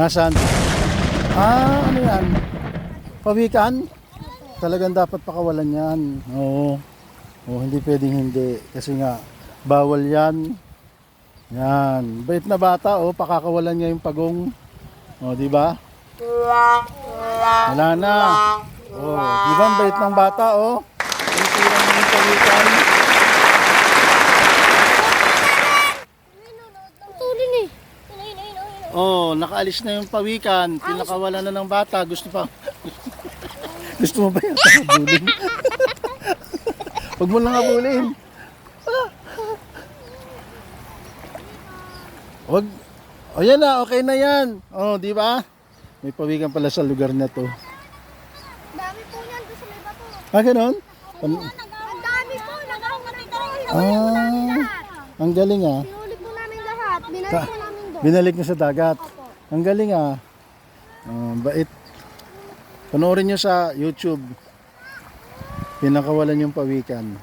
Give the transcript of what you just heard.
Nasaan? Ah, ano yan? Pawikan? Talagang dapat pakawalan yan. Oo. Oo, hindi pwedeng hindi. Kasi nga, bawal yan. Yan. Bait na bata, oh. Pakakawalan niya yung pagong. Oh, di ba? Wala na. Oh, di ba bait ng bata, oh? Tinitiran mo yung pawikan. Oh, nakaalis na yung pawikan. Pinakawalan na ng bata. Gusto pa. Gusto mo ba yung habulin? Huwag mo lang habulin. Wag. O yan na, okay na yan. Oh, di ba? May pawikan pala sa lugar na to. Dami po yan doon sa may bato. Ah, ganun? Ang dami po. Nagawin ko. Ah, ang galing ah. Pinulit po namin lahat. Binalik po namin. Binalik niyo sa dagat. Ang galing ah. Oh, bait. Panoorin niyo sa YouTube. Pinakawalan yung pawikan.